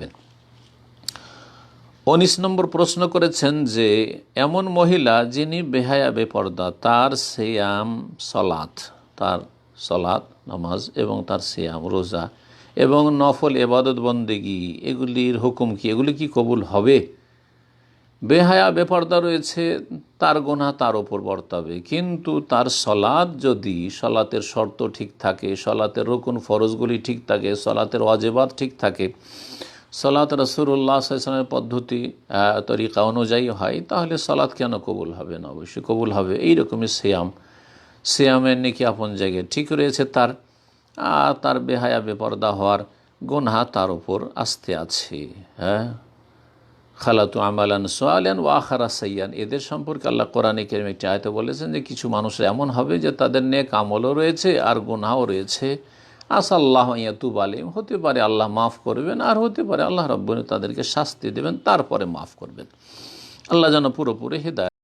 হবেন উনিশ নম্বর প্রশ্ন করেছেন যে, এমন মহিলা যিনি বেহায়া, বেপর্দা, তার সিয়াম সলাত তার সলাত নামাজ এবং তার সিয়াম রোজা এবং নফল এবাদত বন্দেগি, এগুলির হুকুম কি? এগুলি কি কবুল হবে? বেহায়া, বেপর্দা রয়েছে, তার গোনা তার ওপর বর্তাবে। কিন্তু তার সলাদ যদি সলাতের শর্ত ঠিক থাকে, সলাতের রকুন ফরজগুলি ঠিক থাকে, সলাতের অজেবাদ ঠিক থাকে সলাত রসুল্লাহ সাল্লামের পদ্ধতি তরিকা অনুযায়ী হয়, তাহলে সলাৎ কেন কবুল হবে না? অবশ্যই কবুল হবে। এইরকমই সিয়াম। সিয়ামের নাকি আপন জায়গায় ঠিক রয়েছে তার তার বেহায়া বেপর্দা হওয়ার গোনা তার ওপর আসতে আছে হ্যাঁ? খালাতু আমালান সোয়ালান ও আখারা সাইয়ান। এদের সম্পর্কে আল্লাহ কোরআনে কেরম একটি আয়তে বলেছেন যে, কিছু মানুষ এমন হবে যে তাদের নেক আমলও রয়েছে আর গুনাহও রয়েছে। আসাল্লাহ ইয়াতুব আলিম হতে পারে আল্লাহ মাফ করবেন, আর হতে পারে আল্লাহ রব্বনী তাদেরকে শাস্তি দেবেন, তারপরে মাফ করবেন। আল্লাহ যেন পুরোপুরি হৃদায়